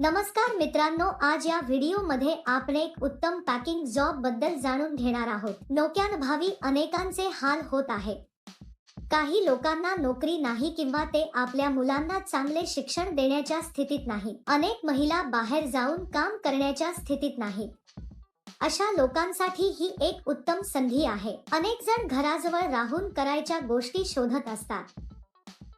नमस्कार मित्रांनो आज या व्हिडिओमध्ये आपण एक उत्तम पॅकिंग जॉबबद्दल जाणून घेणार आहोत. नोक्यानुभवी अनेकांचे हाल होत आहे. काही लोकांना नोकरी नाही किंवा ते आपल्या मुलांना चांगले शिक्षण देण्याच्या स्थितीत नाही. अनेक महिला बाहेर जाऊन काम करण्याच्या स्थितीत नाही. अशा लोकांसाठी ही एक उत्तम संधी आहे. अनेक जण घराजवळ राहून करायच्या गोष्टी शोधत असतात.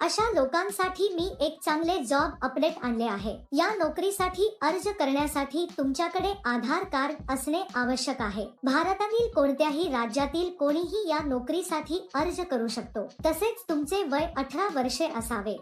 अशा लोकांसाठी मी एक चांगले जॉब अपडेट आणले आहे. या नोकरीसाठी अर्ज करण्यासाठी तुमच्याकडे आधार कार्ड असणे आवश्यक आहे. भारतातील कोणत्याही राज्यातील कोणीही या नोकरीसाठी अर्ज करू शकतो. तसेच तुमचे वय अठरा वर्षे असावे.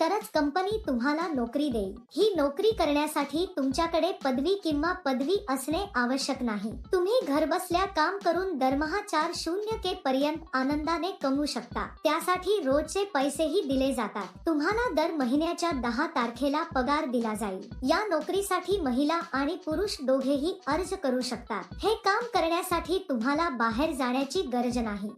तरच कंपनी तुम्हाला नोकरी देईल. ही नोकरी करण्यासाठी तुमच्याकडे पदवी किंवा पदवी असणे आवश्यक नाही. तुम्ही घरबसल्या काम करून दरमहा चार शून्य के पर्यंत आनंदाने कमवू शकता. त्यासाठी रोजचे पैसेही दिले जातात. तुम्हाला दर महिन्याच्या दहा तारखेला पगार दिला जाईल. या नोकरीसाठी महिला आणि पुरुष दोघेही अर्ज करू शकतात. हे काम करण्यासाठी तुम्हाला बाहेर जाण्याची गरज नाही.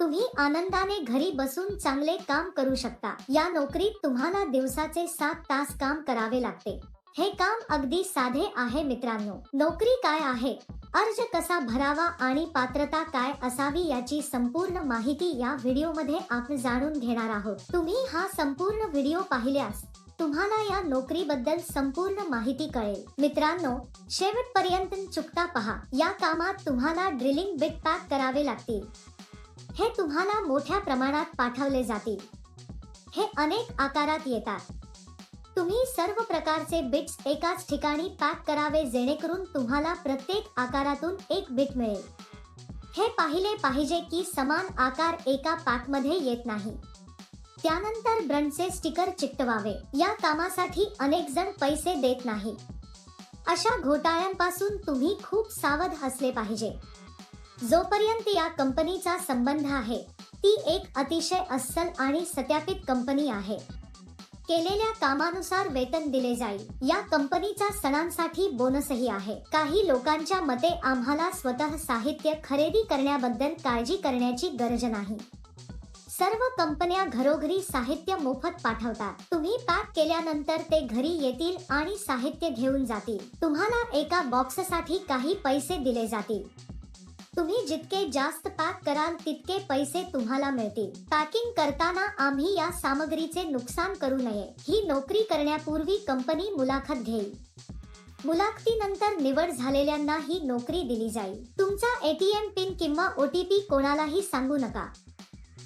तुम्ही आनंदाने घरी बसून चांगले काम करू शकता. या नोकरीत तुम्हाला दिवसाचे सात तास काम करावे लागते. हे काम अगदी साधे आहे मित्रांनो. नोकरी काय आहे? अर्ज कसा भरावा आणि पात्रता काय असावी याची संपूर्ण माहिती या व्हिडिओमध्ये आपण जाणून घेणार आहोत. तुम्ही हा संपूर्ण व्हिडिओ पाहिल्यास तुम्हाला या नोकरीबद्दल संपूर्ण माहिती कळेल. मित्रांनो शेवटपर्यंत चुकता पहा. या कामात तुम्हाला ड्रिलिंग बिट पॅक करावे लागतील. हे तुम्हाला मोठ्या प्रमाणात पाठवले जातील. हे अनेक आकारात येतात. तुम्ही सर्व प्रकारचे बिट्स एकाच ठिकाणी पॅक करावे जेणेकरून तुम्हाला प्रत्येक आकारातून एक बिट मिळेल. हे पाहिले पाहिजे की समान आकार एका पॅकमध्ये येत नाही. त्यानंतर ब्रंडचे स्टिकर चिकटवावे. या कामासाठी अनेक जण पैसे देत नाही. अशा घोटाळ्यांपासून तुम्ही खूप सावध असले पाहिजे. जोपर्यंत या कंपनीचा संबंध आहे ती एक अतिशय अस्सल आणि सत्यापित कंपनी आहे. केलेल्या कामानुसार वेतन दिले जाईल. या कंपनीचा सणांसाठी बोनसही आहे. काही लोकांच्या मते आम्हाला स्वतः साहित्य खरेदी करण्याबद्दल काळजी करण्याची गरज नाही. सर्व कंपन्या घरोघरी साहित्य मोफत पाठवतात. तुम्ही पॅक केल्यानंतर ते घरी येतील आणि साहित्य घेऊन जातील. तुम्हाला एका बॉक्ससाठी काही पैसे दिले जातील. तुम्ही जितके जास्त पॅक कराल तितके पैसे तुम्हाला मिळतील. पॅकिंग करताना आम्ही या सामग्रीचे नुकसान करू नये. ही नोकरी करण्यापूर्वी कंपनी मुलाखत घेईल. मुलाखतीनंतर निवड झालेल्यांना ही नोकरी दिली जाईल. तुमचा एटीएम पिन किंवा ओटीपी कोणालाही सांगू नका.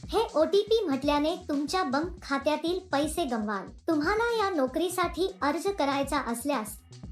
हे ओटीपी म्हटल्याने तुमच्या बँक खात्यातील पैसे गमवाल तुम्हाला या नोकरीसाठी अर्ज करायचा असल्यास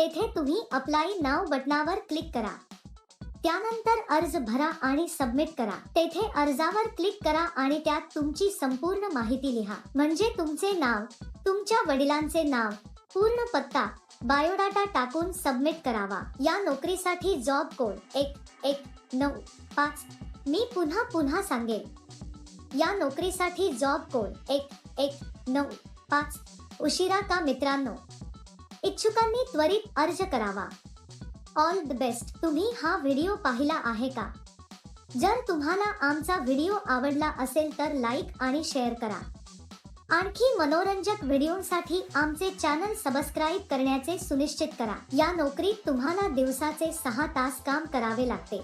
तेथे तुम्ही अप्लाय नाव बटनावर क्लिक करा. त्यानंतर अर्ज भरा आणि सबमिट करा. तेथे अर्जावर क्लिक करा आणि त्यात तुमची संपूर्ण माहिती लिहा. म्हणजे तुमचे नाव तुमच्या वडिलांचे नाव पूर्ण पत्ता बायोडाटा टाकून सबमिट करावा. या नोकरीसाठी जॉब कोड एक एक नऊ पाच. मी पुन्हा पुन्हा सांगेन. या नोकरीसाठी जॉब कोड एक एक नऊ पाच. उशिरा का मित्रांनो? इच्छुकांनी त्वरित अर्ज करावा. ऑल द बेस्ट तुम्ही हा व्हिडिओ पाहिला आहे का? जर तुम्हाला आमचा व्हिडिओ आवडला असेल तर लाईक आणि शेअर करा. आणखी मनोरंजक व्हिडिओसाठी आमचे चॅनल सबस्क्राईब करण्याचे सुनिश्चित करा. या नोकरीत तुम्हाला दिवसाचे सहा तास काम करावे लागते.